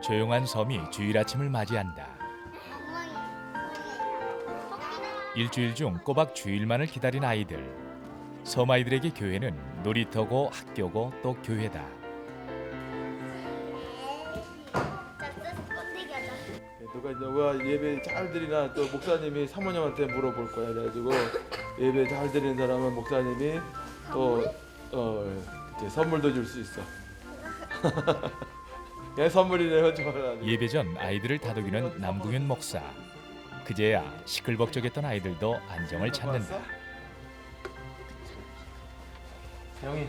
조용한 섬이 주일 아침을 맞이한다. 일주일 중 꼬박 주일만을 기다린 아이들. 섬 아이들에게 교회는 놀이터고 학교고 또 교회다. 누가 너가 예배 잘 드리나 또 목사님이 사모님한테 물어볼 거야 그래가지고 예배 잘 드리는 사람은 목사님이 또 어, 이제 선물도 줄 수 있어. 그냥 선물이네요 저는. 예배 전 아이들을 다독이는 남궁현 목사. 그제야 시끌벅적했던 아이들도 안정을 찾는다. 형이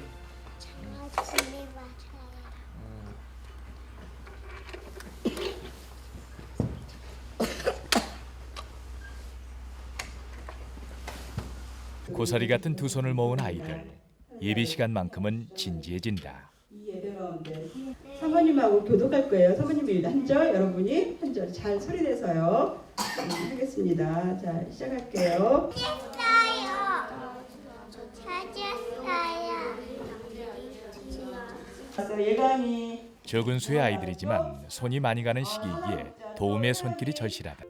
고사리 같은 두 손을 모은 아이들. 예배 시간만큼은 진지해진다. 이 예배 가운데 사모님하고 교독할 거예요. 사모님이 한 절, 여러분이 한 절 잘 소리내서요. 음, 하겠습니다. 자, 시작할게요. 찾았어요. 왔어, 예감이. 적은 수의 아이들이지만 손이 많이 가는 시기이기에 도움의 손길이 절실하다.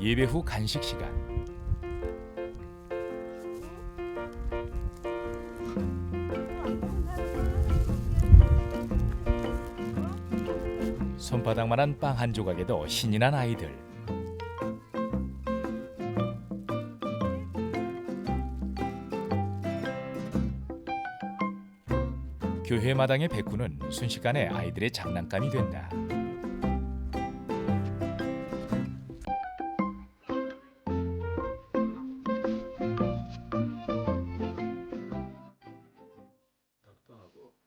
예배 후 간식 시간. 손바닥만한 빵 한 조각에도 신이 난 아이들. 교회 마당의 백구는 순식간에 아이들의 장난감이 된다.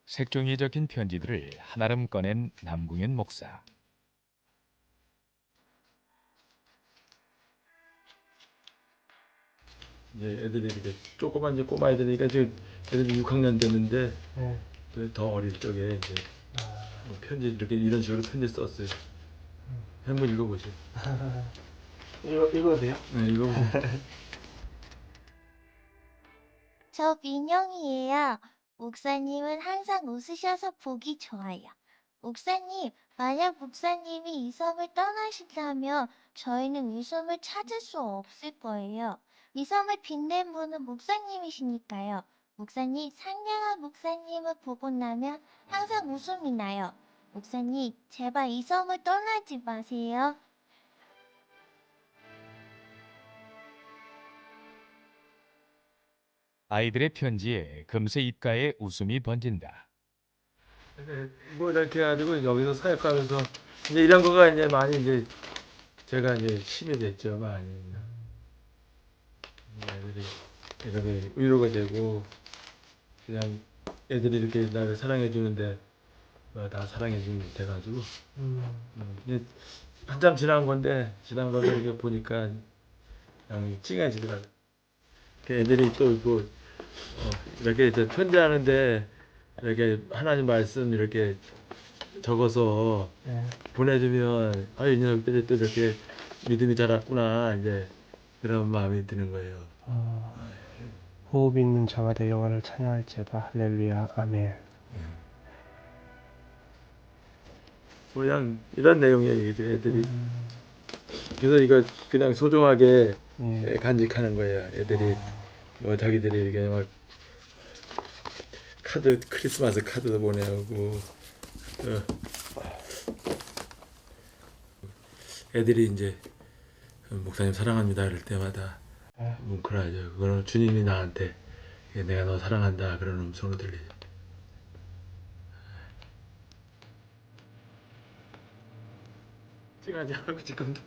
색종이에 적힌 편지들을 한아름 꺼낸 남궁현 목사. 이제 애들이 이렇게 조그만 이제 꼬마 애들이니까 지금 애들이 6학년 됐는데 네. 또더 어릴 적에 이제 뭐 편지 이렇게 이런 식으로 편지 썼어요. 한번 읽어보세요. 이거 읽어도 돼요? 네, 읽어보세요. 저 민영이에요. 목사님은 항상 웃으셔서 보기 좋아요. 목사님, 만약 목사님이 이 섬을 떠나신다면 저희는 이 섬을 찾을 수 없을 거예요. 이 섬을 빛낸 분은 목사님이시니까요. 목사님, 상냥한 목사님을 보고 나면 항상 웃음이 나요. 목사님, 제발 이 섬을 떠나지 마세요. 아이들의 편지에 금세 입가에 웃음이 번진다. 네, 뭐 이렇게 해가지고 여기서 사역하면서 이제 이런 거가 이제 많이 이제 제가 이제 힘이 됐죠 많이 애들이 이렇게 위로가 되고 그냥 애들이 이렇게 나를 사랑해 주는데 뭐다 사랑해 주는 게 돼가지고 음. 음, 이제 한참 지난 건데 지난 거를 이렇게 보니까 그냥 찡해지더라고. 그 애들이 또 뭐, 어, 이렇게 이제 편지하는데 이렇게 하나님 말씀 이렇게 적어서 네. 보내주면 아이 녀석들이 또 이렇게 믿음이 자랐구나 이제 그런 마음이 드는 거예요. 어, 호흡 있는 자마다 영화를 찬양할지어다 할렐루야 아멘 그냥 이런 내용이에요 애들이 음, 그래서 이거 그냥 소중하게 예. 간직하는 거예요. 애들이 뭐 자기들이 이렇게 막 카드 크리스마스 카드도 보내고 어. 애들이 이제 목사님 사랑합니다 이럴 때마다 네. 뭉클하죠. 그거는 주님이 나한테 내가 너 사랑한다 그런 음성으로 들리죠. 찡하지 않고 지금도